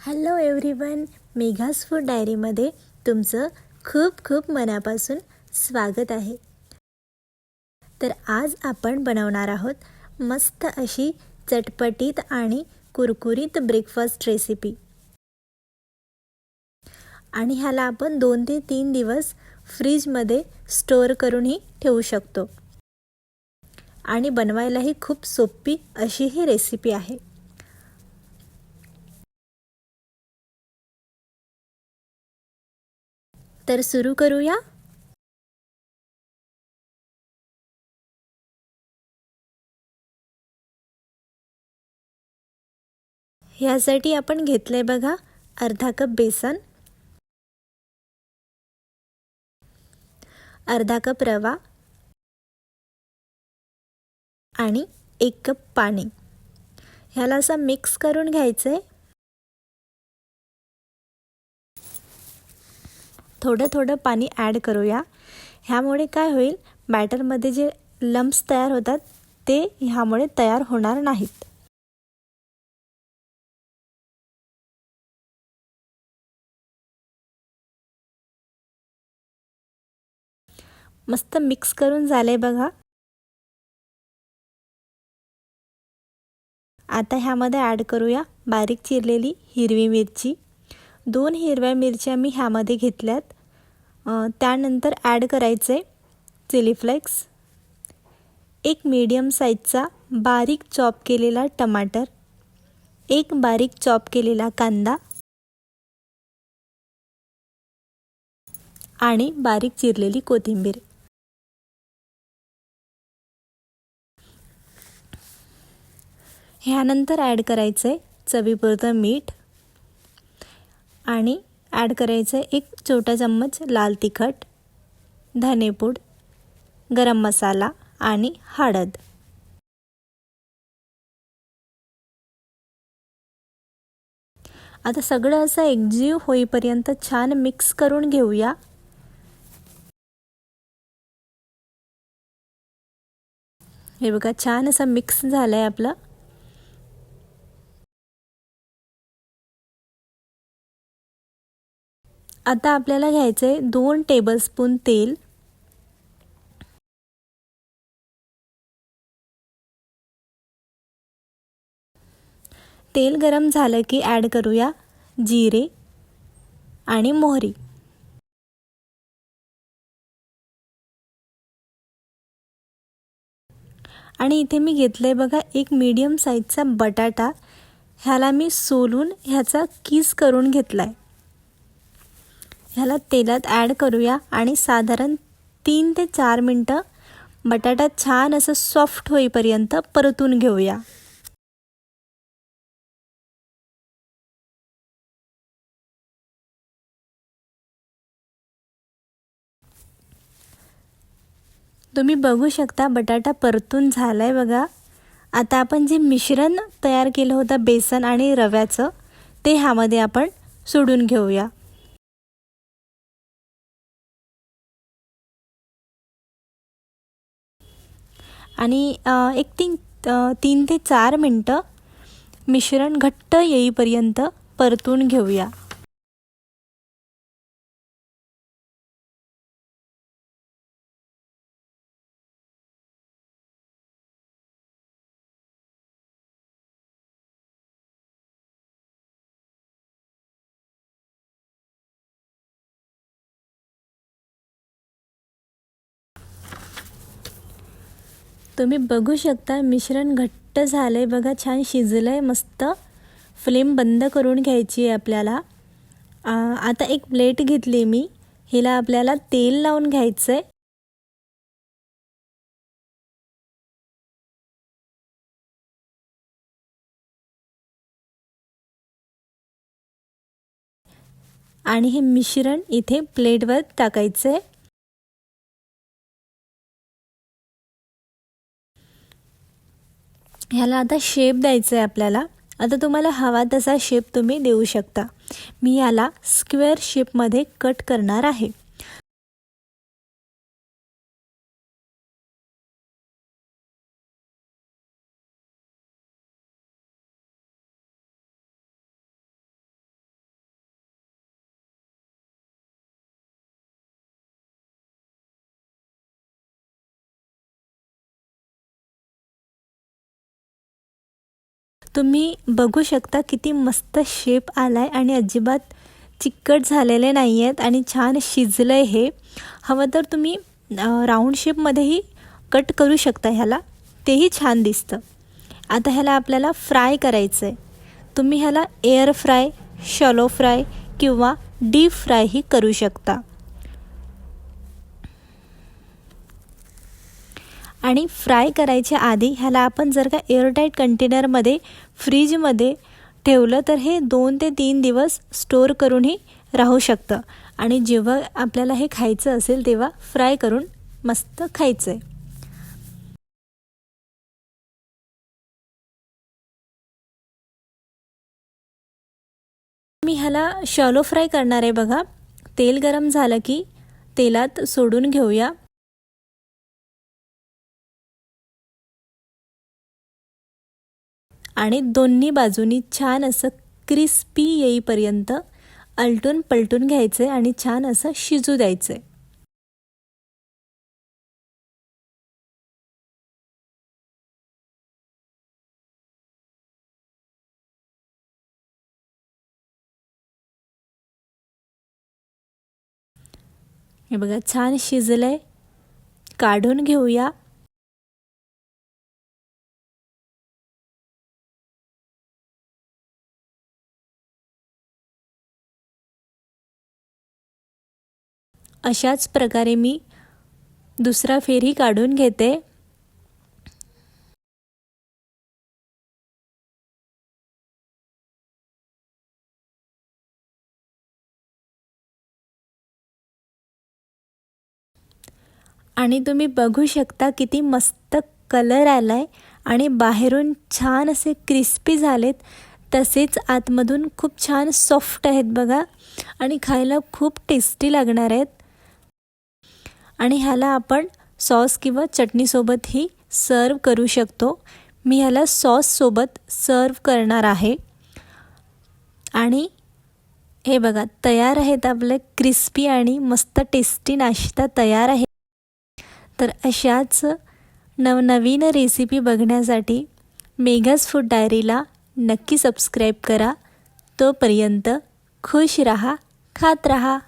Hello everyone मेघास food डायरीमध्ये तुमचं खूप खूप मनापासून स्वागत आहे. तर आज आपण बनवणार आहोत मस्त अशी चटपटीत आणि कुरकुरीत ब्रेकफास्ट रेसिपी आणि ह्याला आपण दोन ते तीन दिवस फ्रीजमध्ये स्टोअर करूनही ठेवू शकतो. आणि बनवायलाही खूप सोपी अशी ही रेसिपी आहे. तर सुरू करूया. ह्यासाठी आपण घेतलंय बघा अर्धा कप बेसन. अर्धा कप रवा. आणि एक कप पाणी. ह्याला असं मिक्स करून घ्यायचं आहे थोडं थोडं पाणी ॲड करूया. ह्यामुळे काय होईल? बॅटरमध्ये जे लम्प्स तयार होतात ते ह्यामुळे तयार होणार नाहीत. मस्त मिक्स करून झाले बघा. आता ह्यामध्ये ॲड करूया बारीक चिरलेली हिरवी मिरची. दोन हिरव्या मिरच्या मी ह्यामध्ये घेतल्यात. त्यानंतर ॲड करायचे चिली फ्लेक्स एक मीडियम साईजचा बारीक चॉप केलेला टमाटर एक बारीक चॉप केलेला कांदा आणि बारीक चिरलेली कोथिंबीर. ह्यानंतर ॲड करायचं आहे चवीपुरतं मीठ आणि ॲड करायचं आहे एक छोटा चम्मच लाल तिखट धनेपूड गरम मसाला आणि हळद. आता सगळं असं एकजीव होईपर्यंत छान मिक्स करून घेऊया. हे बघा छान असं मिक्स झालं आहे आपलं. आता आपल्याला घ्यायचं आहे दोन टेबलस्पून तेल. तेल गरम झालं की ॲड करूया जिरे आणि मोहरी. आणि इथे मी घेतलं आहे बघा एक मीडियम साईजचा बटाटा. ह्याला मी सोलून ह्याचा किस करून घेतला आहे ह्याला तेलात ॲड करूया. आणि साधारण तीन ते चार मिनटं बटाटा छान असं सॉफ्ट होईपर्यंत परतून घेऊया. तुम्ही बघू शकता बटाटा परतून झाला आहे बघा. आता आपण जे मिश्रण तयार केलं होतं बेसन आणि रव्याचं ते ह्यामध्ये आपण सोडून घेऊया. आणि एक तीन तीन ते चार मिनटं मिश्रण घट्ट येईपर्यंत परतून घेऊया. तुम्ही बघू शकता मिश्रण घट्ट झालं आहे बघा छान शिजलं आहे मस्त फ्लेम बंद करून घ्यायची आहे आपल्याला. आता एक प्लेट घेतली मी. हिला आपल्याला तेल लावून घ्यायचं आहे आणि हे मिश्रण इथे प्लेटवर टाकायचं आहे ह्याला आता शेप द्यायचा आहे आपल्याला. आता तुम्हाला हवा तसा शेप तुम्ही देऊ शकता. मी याला स्क्वेअर शेपमध्ये कट करणार आहे. तुम्ही बघू शकता किती मस्त शेप आला आहे आणि अजिबात चिकट झालेले नाही आहेत आणि छान शिजलं आहे हे. हवं तर तुम्ही राऊंड शेपमध्येही कट करू शकता ह्याला. तेही छान दिसतं. आता ह्याला आपल्याला फ्राय करायचं आहे तुम्ही ह्याला एअर फ्राय शॉलो फ्राय किंवा डीप फ्रायही करू शकता. आणि फ्राय करायच्या आधी ह्याला आपण जर का एअरटाईट कंटेनरमध्ये फ्रीजमध्ये ठेवलं तर हे दोन ते तीन दिवस स्टोअर करूनही राहू शकतं. आणि जेव्हा आपल्याला हे खायचं असेल तेव्हा फ्राय करून मस्त खायचं आहे मी ह्याला शॉलो फ्राय करणार आहे बघा. तेल गरम झालं की तेलात सोडून घेऊया. आणि दोन्ही बाजूनी छान असं क्रिस्पी येईपर्यंत अलटून पलटून घ्यायचे आणि छान असं शिजू द्यायचे. हे बघा छान शिजलं आहे काढून घेऊया. अशाच प्रकारे मी दुसरा फेरी काढून घेते. आणि तुम्ही बघू शकता किती मस्त कलर आला आहे आणि बाहेरून छान असे क्रिस्पी झालेत. तसेच आतमधून खूप छान सॉफ्ट आहेत बघा. आणि खायला खूप टेस्टी लागणार आहेत. आणि ह्याला आपण सॉस किंवा चटणीसोबतही सर्व करू शकतो. मी ह्याला सॉससोबत सर्व करणार आहे. आणि हे बघा तयार आहेत आपले क्रिस्पी आणि मस्त टेस्टी नाश्ता तयार आहे. तर अशाच नवनवीन रेसिपी बघण्यासाठी मेघास फूड डायरीला नक्की सबस्क्राईब करा. तोपर्यंत खुश रहा खात रहा.